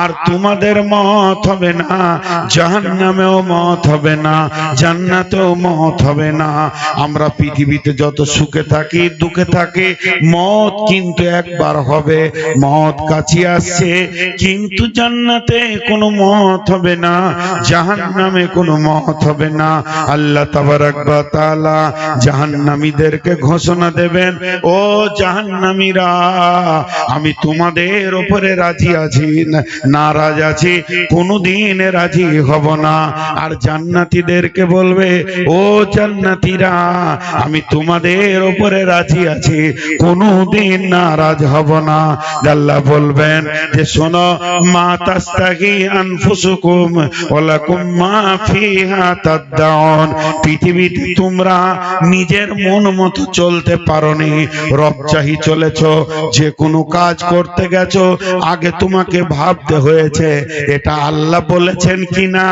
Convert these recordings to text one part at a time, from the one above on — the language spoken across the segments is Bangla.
আর তোমাদের মত হবে না, জাহান্নামেও মত হবে না, জান্নাতেও মত হবে না। আমরা পৃথিবীতে যত সুখে থাকি, দুঃখে থাকি, মত কিন্তু একবার হবে, মত কাছে আসছে, কিন্তু জান্নাতে কোনো মত হবে না, জাহান্নামে কোনো মত হবে না। আল্লাহ তাবারাক ওয়া তাআলা জাহান্নামীদেরকে ঘোষণা দেবেন, ও জাহান্নামীরা, আমি তোমাদের উপরে রাজি আছি নারাজ আছি, কোনোদিন রাজি হব না। আর জান্নাতীদেরকে বলবে, ও জান্নাতীরা, আমি তোমাদের উপরে রাজি আছি, কোনোদিন নারাজ হব না। আল্লাহ বলবেন যে, শোনো, মা তাস্তাগি আনফুসুকুম, ওয়ালাকুম মা ফিহা তাদদাউন। পৃথিবীতে তোমরা নিজের মন মতো চলতে পারোনি। রব চাহি চলেছ, যে কোনো কাজ করতে গেছো, আগে তোমাকে ভাবতে হয়েছে, এটা আল্লাহ বলেছেন কিনা,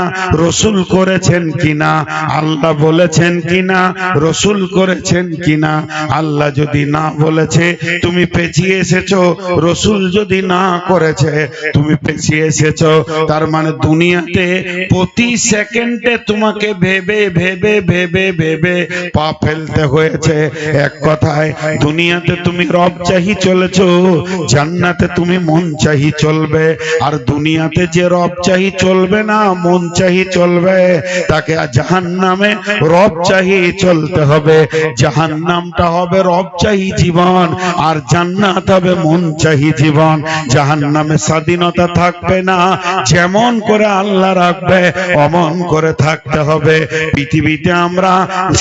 রসুল করেছেন কিনা, আল্লাহ বলেছেন কিনা, রসুল করেছেন কিনা, আল্লাহ যদি না বলেছে, তুমি পেছিয়ে এসেছ, রসুল যদি না করেছে, তুমি পেছিয়ে এসেছ, তার মানে দুনিয়াতে প্রতি সেকেন্ডে তোমাকে ভেবে ভেবে ভেবে ভেবে পা ফেলতে হয়েছে। এক কথায়, দুনিয়াতে তুমি রব চাহি চলেছো, জান্নাতে তুমি মন চাহি চলবে। আর দুনিয়াতে যে রব চাহি চলবে না, মন চাহি চলবে, তাকে জাহান নামে রব চাহি চলতে হবে। জাহান নামটা হবে রব চাহি জীবন, আর জান্নাত হবে মন চাহি জীবন। জাহান নামে স্বাধীনতা থাকবে না, যেমন করে আল্লাহ রাখবে, অমন করে থাকতে হবে। পৃথিবীতে আমরা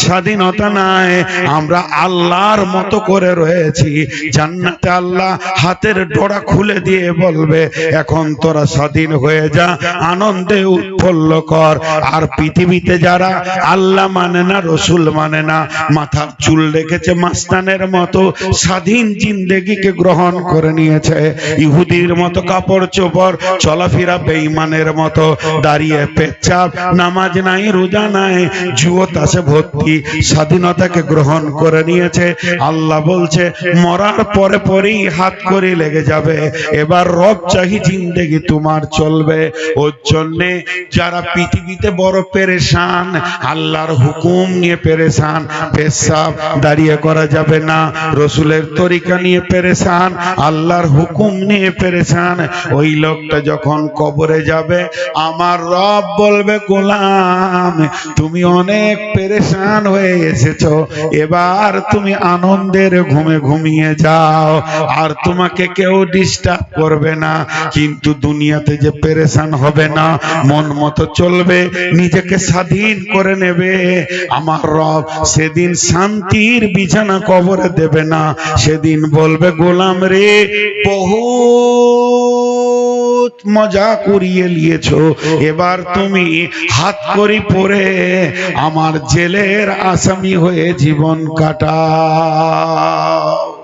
স্বাধীনতা নাই, আমরা আল্লাহর মতো করে রয়েছি। জান্নাতে আল্লাহ হাতের ডোরা খুলে দিয়ে বলবে, এখন তোরা স্বাধীন হয়ে যা, আনন্দে উৎফুল্ল কর। আর পৃথিবীতে যারা আল্লাহ মানে না, রসুল মানে না মাথার চুল রেখেছে মাস্তানের মতো, স্বাধীন জিন্দেগিকে গ্রহণ করে নিয়েছে। ইহুদির মতো কাপড় চোপড়, চলাফেরা বেঈমানের মতো, দাঁড়িয়ে পেচ্ছাপ, নামাজ নাই, রোজা নাই, জুয়ো তাসে ভর্তি, স্বাধীনতাকে গ্রহণ করে নিয়েছে। আল্লাহ বলছে, মরার পরে পরেই হাত করে লেগে যাবে। এবার রব চাহি জিন্দেগি তোমার চলবে। ওর জন্যে যারা পৃথিবীতে বড় পেরেশান, আল্লাহর হুকুম নিয়ে পেরেশান, পেশাব দাঁড়িয়ে করা যাবে না। রসুলের তরিকা নিয়ে পেরেশান, আল্লাহর হুকুম নিয়ে পেরেশান। ওই লোকটা যখন কবরে যাবে, আমার রব বলবে, গোলাম, তুমি অনেক পেরেশান হয়ে এসেছ। এবার তুমি আনন্দের ঘুমে ঘুমিয়ে যাও। আর তোমাকে কেউ ডিস্টার্ব করবে না। কিন্তু দুনিয়াতে যে পেরেশান হবে না, মন মতো চলবে, নিজেকে স্বাধীন করে নেবে। আমার রব সেদিন শান্তির বিছানা কবরে দেবে না, সেদিন বলবে, গোলাম রে বহু মজা করিয়ে নিয়েছো। এবার তুমি হাত করি পরে আমার জেলের আসামি হয়ে জীবন কাটাও।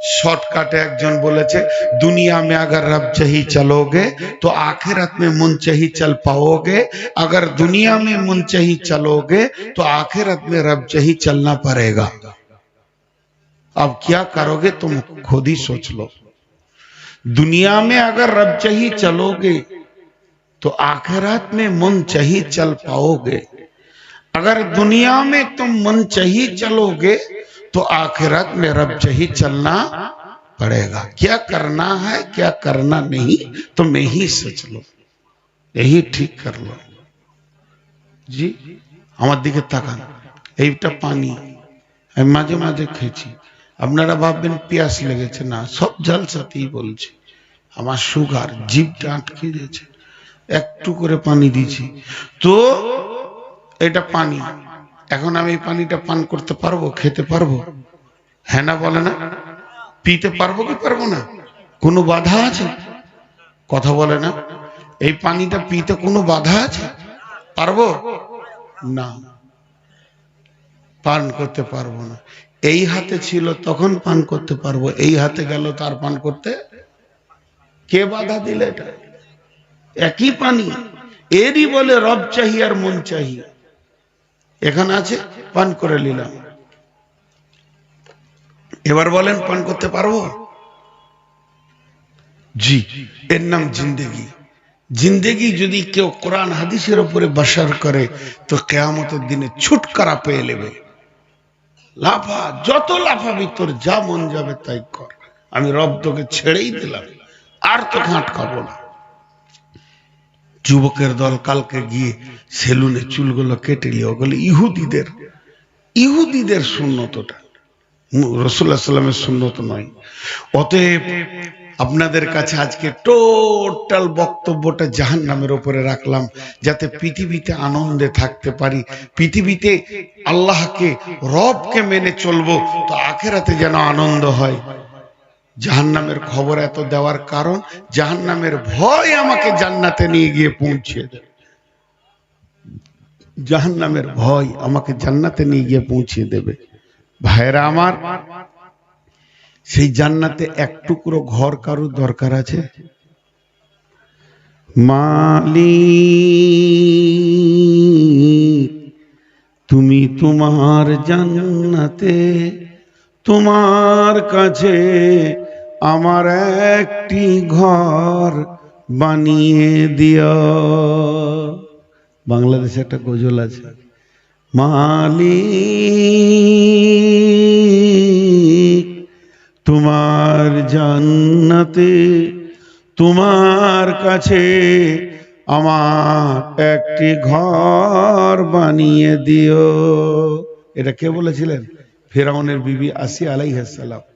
शॉर्टकट एकजन बोले दुनिया में अगर रब चही चलोगे तो आखिरत में मुन चाहिए चल पाओगे। अगर दुनिया में मुन चही चलोगे तो आखिरत में रब चही चलना पड़ेगा। अब क्या करोगे, तुम खुद ही सोच लो। दुनिया में अगर रब चही चलोगे तो आखिरत में मुन चही चल पाओगे। अगर दुनिया में तुम मन चही चलोगे तो आखिरत में रब चाही चलना पड़ेगा क्या करना है क्या करना नहीं तो मैं ही सोच लो यही ठीक कर लो জি আমার দিকে তাকান এইটা পানি আমি মাঝে মাঝে খেয়েছি আপনারা ভাববেন পিয়াস লেগেছে না সব জালসাতেই বলছে আমার সুগার জিভটা আটকে গেছে একটু করে পানি দিয়েছি তো এটা পানি এখন আমি পানিটা পান করতে পারব, খেতে পারব? হ্যাঁ না বলে না? পিতে পারব কি পারব না? কোনো বাধা আছে? কথা বলে না? এই পানিটা পিতে কোনো বাধা আছে? পারব? না। পান করতে পারব না। এই হাতে ছিল, তখন পান করতে পারব। এই হাতে গেল, তার পান করতে? কে বাধা দিলে এটা? একই পানি। এরই বলে রব চাহি আর মন চাহি। এখানে আছে পান করে নিলাম। এবার বলেন পান করতে পারব? জি। এর নাম জিন্দেগি। জিন্দেগি যদি কেউ কোরআন হাদিসের উপরে বাসার করে তো কেয়ামতের দিনে ছুটকারা পেয়ে নেবে। লাফা যত লাফাবি তোর যা মন যাবে তাই কর। আমি রব তোকে ছেড়েই দিলাম আর তোকে আটকাবো না। যুবকের দল কালকে গিয়ে সেলুনে চুলগুলো কেটে নিয়ে ওগুলো ইহুদিদের ইহুদিদের শূন্যতটা রসুল্লাহ সাল্লামের শূন্যত নয়। অতএব আপনাদের কাছে আজকে টোটাল বক্তব্যটা জাহান নামের উপরে রাখলাম, যাতে পৃথিবীতে আনন্দে থাকতে পারি। পৃথিবীতে আল্লাহকে, রবকে মেনে চলবো, তো আখেরাতে যেন আনন্দ হয়। জাহান নামের খবর এত দেওয়ার কারণ জাহান নামের ভয় আমাকে জান্নাতে নিয়ে গিয়ে পৌঁছে জাহান নামের ভয় আমাকে জান্নাতে নিয়ে গিয়ে পৌঁছে দেবে। ভাইরা আমার, সেই জান্নাতে এক টুকরো ঘর কারুর দরকার আছে? মালিক, তুমি তোমার জান্নাতে, তোমার কাছে আমার একটি ঘর বানিয়ে দিও। বাংলাদেশে একটা গজল আছে মালি তোমার জান্নাতে, তোমার কাছে আমার একটি ঘর বানিয়ে দিও। এটা কে বলেছিলেন? ফেরাউনের বিবি আসি আলাইহাসালাম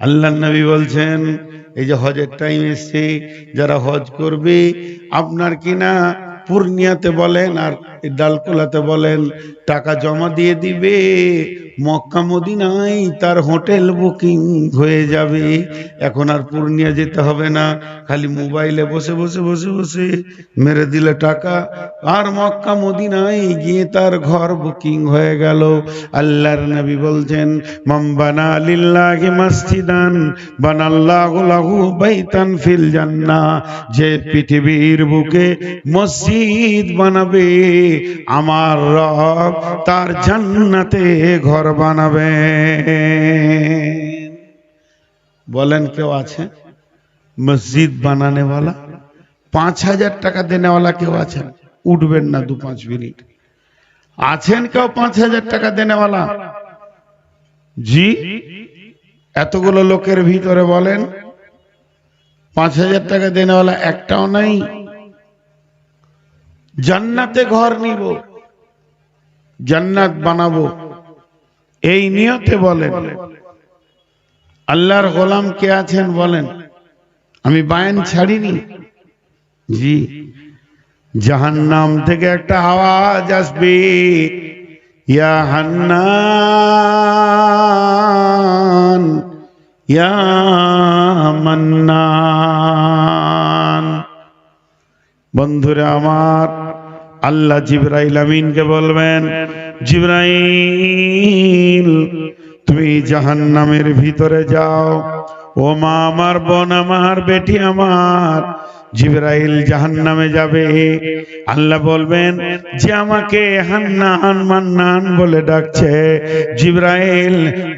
আল্লাহ নবী বলছেন, এই যে হজের টাইম এসছে, যারা হজ করবে, আপনার কিনা পূর্ণিয়াতে বলেন আর ডালকোলাতে বলেন, টাকা জমা দিয়ে দিবে। মক্কা মদিনায় তার হোটেল বুকিং হয়ে যাবে। এখন আর পূর্ণিয়া যেতে হবে না। খালি মোবাইলে বসে বসে বসে বসে মেরে দিলে টাকা। আর মক্কা মদিনায় গিয়ে তার ঘর বুকিং হয়ে গেল। আল্লাহর নবী বলছেন মাম্বানা লিল্লাহি মসজিদান বানাল্লাহু লাহু বাইতান ফিল জান্নাহ। যে পৃথিবীর বুকে মসজিদ বানাবে, আমার রব তার জান্নাতে ঘর বানাবে বলেন কেউ আছে? মসজিদ বানানেওয়ালা পাঁচ হাজার টাকা দেনেওয়ালা কেউ আছেন? উঠবেন না দু পাঁচ মিনিট। আছেন কেউ পাঁচ হাজার টাকা দেনেওয়ালা জি? এতগুলো লোকের ভিতরে বলেন, পাঁচ হাজার টাকা দেনেওয়ালা একটাও নাই। জান্নাতে ঘর নিব, জান্নাত বানাবো। এই নিয়তে বলেন। আল্লাহর গোলাম কে আছেন বলেন। আমি বায়ান ছাড়িনি। জি। জাহান্নাম থেকে একটা আওয়াজ আসবে। ইয়া বন্ধুরা আমার আল্লাহ জিব্রাইল আমিনকে বলবেন জিব্রাইল তুমি জাহান্নামের ভিতরে যাও। ও মা আমার বোন আমার বেটি আমার জিব্রাইল জাহান্নামে যাবে। আল্লাহ বলবেন, যে আমাকে হান্নান মান্নান বলে ডাকছে, জিব্রাইল,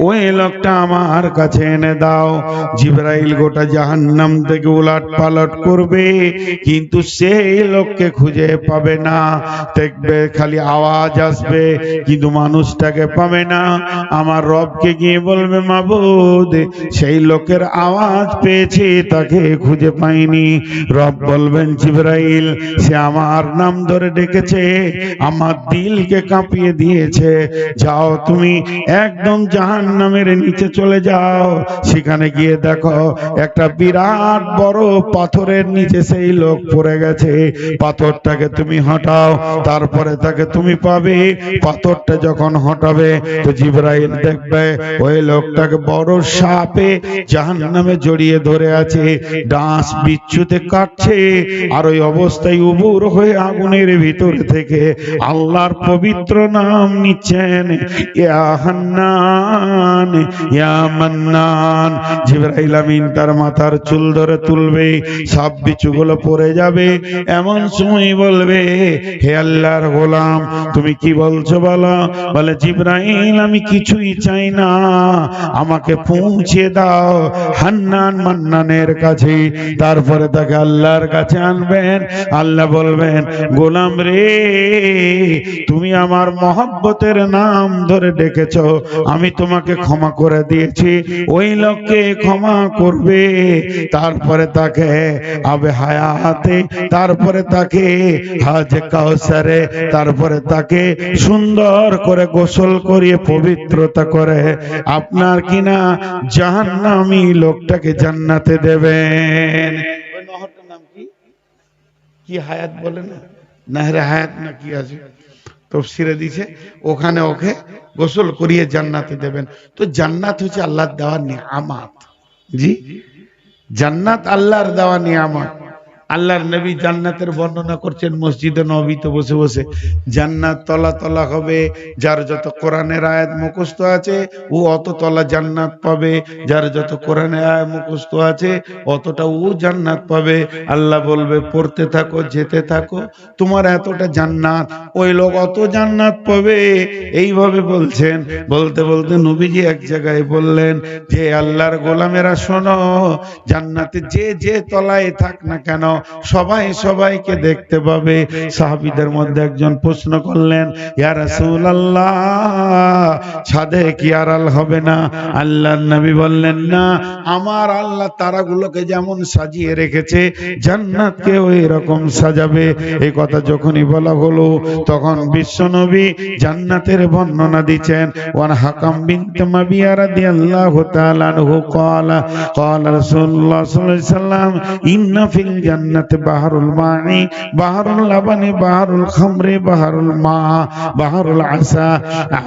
ওই লোকটা আমার কাছে এনে দাও। জিব্রাইল গোটা জাহান্নাম থেকে উলাট পালট করবে, কিন্তু সেই লোককে খুঁজে পাবে না। দেখবে খালি আওয়াজ আসবে, কিন্তু মানুষটাকে পাবে না। আমার রবকে গিয়ে বলবে, মাবুদ, সেই লোকের আওয়াজ পেয়েছি, তাকে খুঁজে পাইনি। রব বলবেন, জিব্রাইল, সে আমার নাম ধরে ডেকেছে, আমার দিলকে কাঁপিয়ে দিয়েছে। যাও তুমি একদম জাহান নামের নিচে চলে যাও। সেখানে গিয়ে দেখো, একটা বিরাট বড় পাথরের নিচে সেই লোক পড়ে গেছে। পাথরটাকে তুমি হটাও, তারপরে তাকে তুমি পাবে। পাথরটা যখন হটাবে, তো জিব্রাইল দেখবে, ওই লোকটাকে বড় সাপে জাহান নামে জড়িয়ে ধরে আছে। ডাঁস বিচ্ছুতে কাট কাটছে আর ওই অবস্থায় উবুর হয়ে আগুনের ভিতর থেকে আল্লাহর পবিত্র নাম নিচ্ছেন তার মাথার চুল ধরে তুলবে সব যাবে, এমন সময় বলবে, হে আল্লাহর গোলাম, তুমি কি বলছো বলো? বলে, জিব্রাইল, আমি কিছুই চাই না, আমাকে পৌঁছে দাও হান্নান মান্নানের কাছে। তারপরে তাকে আল্লাহর কাছে আনবেন। আল্লাহ বলবেন, গোলাম রে, তুমি আমার মহব্বতের নাম ধরে ডেকেছ। আমি তোমাকে ক্ষমা করে দিয়েছি। ওই লোককে ক্ষমা করবে। তারপরে তাকে আবে হায়াতে, তারপরে তাকে হাজে কাউসারে, তারপরে তাকে সুন্দর করে গোসল করিয়ে পবিত্রতা করে। আপনার কিনা জাহান্নামী লোকটাকে জান্নাতে দেবেন ওই নহরটার নাম কি কি হায়াত বলে না? নাহরে হায়াত না কি আছে? তফসিরে দিছে ওখানে ওকে গোসল করিয়ে জান্নাতে দেবেন। তো জান্নাত হচ্ছে আল্লাহর দেওয়া নিয়ামাত। জি? জান্নাত আল্লাহর দেওয়া নিয়ামত। আল্লাহর নবী জান্নাতের বর্ণনা করছেন, মসজিদে নবীতে বসে বসে। জান্নাত তলা তলা হবে, যার যত কোরআনের আয়াত মুখস্থ আছে, ও অত তলা জান্নাত পাবে। যার যত কোরআনের আয়াত মুখস্থ আছে, অতটা ও জান্নাত পাবে। আল্লাহ বলবে, পড়তে থাকো, যেতে থাকো, তোমার এতটা জান্নাত, ওই লোক অত জান্নাত পাবে। এইভাবে বলছেন, বলতে বলতে নবীজি এক জায়গায় বললেন যে, আল্লাহর গোলামেরা শোনো, জান্নাতে যে যে তলায় থাক না কেন সবাই সবাইকে দেখতে পাবে। সাহাবিদের মধ্যে একজন প্রশ্ন করলেন, ইয়া রাসূলুল্লাহ, ছাদে কি আড়াল হবে না? আল্লাহর নবী বললেন, না, আমার আল্লাহ তারাগুলোকে যেমন সাজিয়ে রেখেছে জান্নাতকে ওই রকম সাজাবে। এই কথা যখনই বলা হলো, তখন বিশ্বনবী জান্নাতের বর্ণনা দিচ্ছেন, ওয়ান হাকাম বিনত মাবিয়া রাদিয়াল্লাহু তাআলা আনহু ক্বালা ক্বালা রাসূলুল্লাহ সাল্লাল্লাহু আলাইহি সাল্লাম, ইন্না ফিল জান্নাতি বাহরুল মা'i বাহরুল লাবানি, বাহরুল খামরি, বাহরুল মা, বাহরুল আসা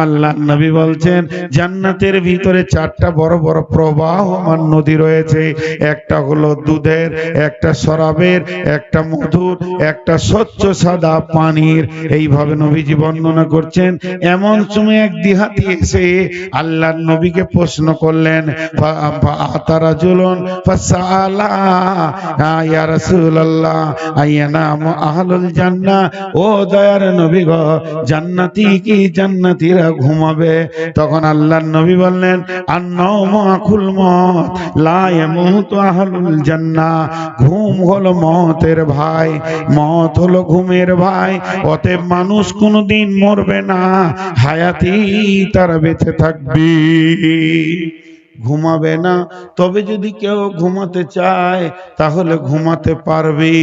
আল্লাহ নবী বলছেন, জান্নাতের ভিতরে চারটা বড় বড় প্রবাহমান নদী রয়েছে। একটা হলো দুধের, একটা শরাবের, একটা মধুর, একটা স্বচ্ছ সাদা পানির। এইভাবে নবীজি বর্ণনা করছেন, এমন সময় এক দিহাতি এসে আল্লাহর নবীকে প্রশ্ন করলেন তারা জুলন ইয়া আইয়ানা আহলুল ও দয়ার নবী জান্নাতি কি ঘুমাবে? তখন আল্লাহর নবী বললেন মত আহলুল ঘুম হলো মতের ভাই মত হলো ঘুমের ভাই। অতএব মানুষ কোনোদিন মরবে না, হায়াতি তারা বেঁচে থাকবে। ঘুমাবে না। তবে যদি কেউ ঘুমাতে চায়, তাহলে ঘুমাতে পারবে।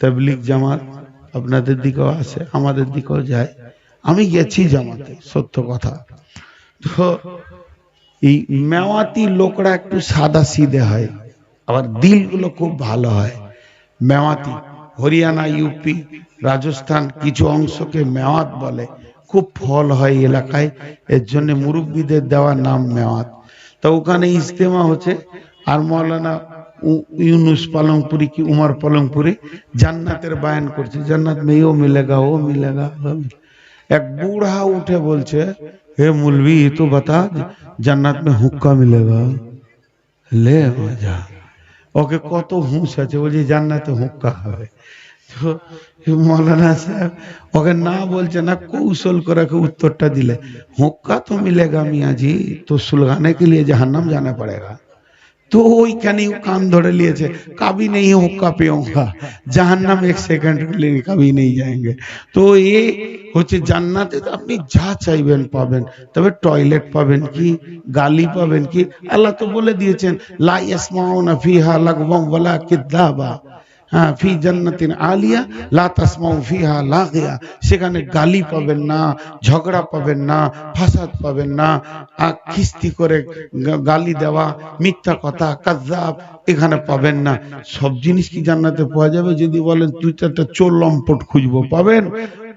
তাবলিগ জামাত আপনাদের দিকেও আছে, আমাদের দিকেও যায়। আমি গেছি জামাতে, সত্য কথা। তো এই মেওয়াতি লোকরা একটু সাদা সিধে হয়, আবার দিলগুলো খুব ভালো হয়। মেওয়াতি, হরিয়ানা, ইউপি, রাজস্থান, কিছু অংশকে মেওয়াত বলে। খুব ফল হয় এলাকায়। এর জন্য মুরব্বীদের দেওয়ার নাম মেওয়াত। তা ওখানে ইজতেমা হচ্ছে। আর মৌলানা ইউনুস পালংপুরি কি উমার পালংপুরি জান্নাতের বায়ান করছে। জান্নাত মেয়ে ও মিলেগা ও মিলেগা এক বুড়া উঠে বলছে, হে মুলবি তো বাতা, জান্নাত মে হুক্কা মিলেগা লে মজা। ওকে কত হুঁশ আছে, বলছি, জান্নাতে হুক্কা হবে। তো মৌলানা সাহেব ওকে না বলছে না কৌশল করে উত্তরটা দিলে হোক্কা তো মিলেগা মিয়াজি তো সুলগানে কে লিয়ে জাহান্নাম জানা পড়েগা तो वही कहने कान धोड़े लिए थे कभी नहीं होगा पेगा जहन्नम एक सेकंड के लिए कभी नहीं जाएँगे तो ये হচ্ছে জান্নাতে আপনি যা চাইবেন পাবেন তবে টয়লেট পাবেন কি গালি পাবেন কি আল্লাহ তো বলে দিয়েছেন লা ইয়াসমাউনা ফিহা লাগওয়া ওয়ালা কিদাবা হ্যাঁ ফি আলিয়া সেখানে গালি পাবেন না, ঝগড়া পাবেন না, ফাসাদ পাবেন না। খিস্তি করে গালি দেওয়া, মিথ্যা কথা কাজাব এখানে পাবেন না। সব জিনিস কি জান্নাতে পাওয়া যাবে? যদি বলেন তুই তো একটা চোর লম্পট খুঁজবো, পাবেন?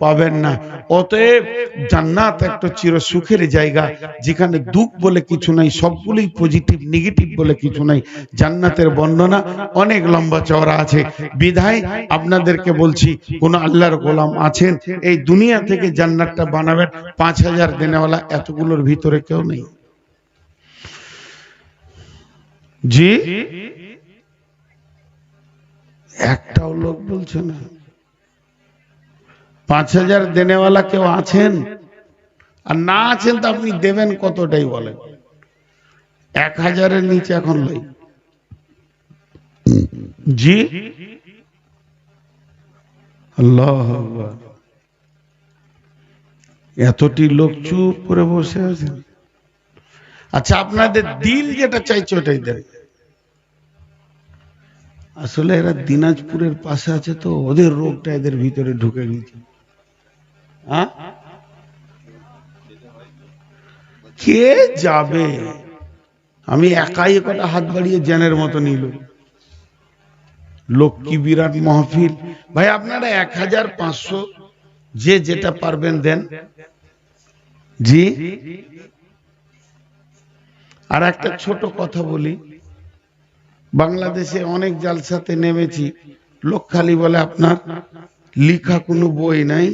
পাবেন না। অতএব জান্নাত একটা চির সুখের জায়গা, যেখানে দুঃখ বলে কিছু নাই, সবগুলোই পজিটিভ নেগেটিভ বলে কিছু নাই। জান্নাতের বর্ণনা অনেক লম্বা চওড়া আছে। বিধায় আপনাদেরকে বলছি, কোন আল্লাহর গোলাম আছেন? এই দুনিয়া থেকে জান্নাতটা বানাবেন, পাঁচ হাজার দেনেওয়ালা এতগুলোর ভিতরে কেউ নেই। জি? একটাও লোক বলছে না। পাঁচ হাজার দেনেওয়ালা কেউ আছেন? আর না আছেন তো আপনি দেবেন কতটাই বলেন? এক হাজারের নিচে এখন লই জি? এতটি লোক চুপ করে বসে আছেন? আচ্ছা আপনাদের দিল যেটা চাইছে ওটাই দেন। আসলে এরা দিনাজপুরের পাশে আছে তো, ওদের রোগটা এদের ভিতরে ঢুকে গেছে। হ্যাঁ? কে যাবে? আমি একাই কটা হাত বাড়িয়ে জ্যানের মতো নিল লোক কি বিরাট মহফিল। ভাই, আপনারা এক হাজার পাঁচশো যে যেটা পারবেন দেন। জি? আর একটা ছোট কথা বলি। বাংলাদেশে অনেক জালসাতে নেমেছি। লোক খালি বলে আপনার লিখা কোনো বই নাই।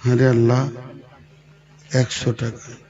আরে আল্লাহ একশো টাকা।